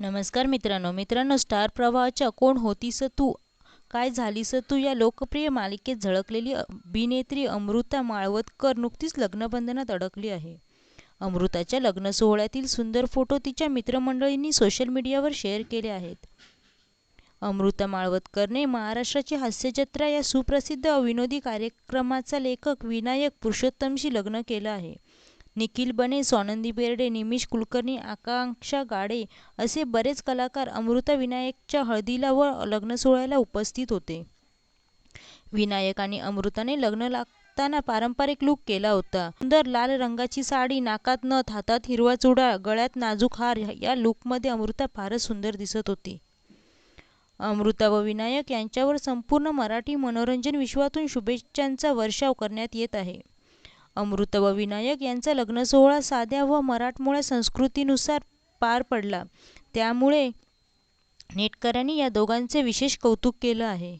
नमस्कार मित्रांनो मित्रांनो स्टार प्रवाहाच्या कोण होतीस तू? काय झालीस तू? या लोकप्रिय मालिकेत झळकलेली अभिनेत्री अमृता माळवदकर नुकतीच लग्नबंधनात अडकली आहे. अमृताच्या लग्न सोहळ्यातील सुंदर फोटो तिच्या मित्रमंडळींनी सोशल मीडियावर शेअर केले आहेत. अमृता माळवदकरने महाराष्ट्राची हास्यजत्रा या सुप्रसिद्ध विनोदी कार्यक्रमाचा लेखक विनायक पुरुषोत्तमशी लग्न केलं आहे. निखिल बने स्वानंदी बेर्डे निमिष कुलकर्णी आकांक्षा गाडे असे बरेच कलाकार अमृता विनायकच्या हळदीला व लग्नसोहळ्याला उपस्थित होते. विनायक आणि अमृताने लग्न लागताना पारंपरिक लूक केला होता. सुंदर लाल रंगाची साडी नाकात नथ हातात हिरवा चुडा गळ्यात नाजूक हार या लूकमध्ये अमृता फारच सुंदर दिसत होती. अमृता व विनायक यांच्यावर संपूर्ण मराठी मनोरंजन विश्वातून शुभेच्छांचा वर्षाव करण्यात येत आहे. अमृत व विनायक यांचा लग्नसोहळा साध्या व मराठमोळ्या संस्कृतीनुसार पार पडला. त्यामुळे नेटकऱ्यांनी या दोघांचे विशेष कौतुक केलं आहे.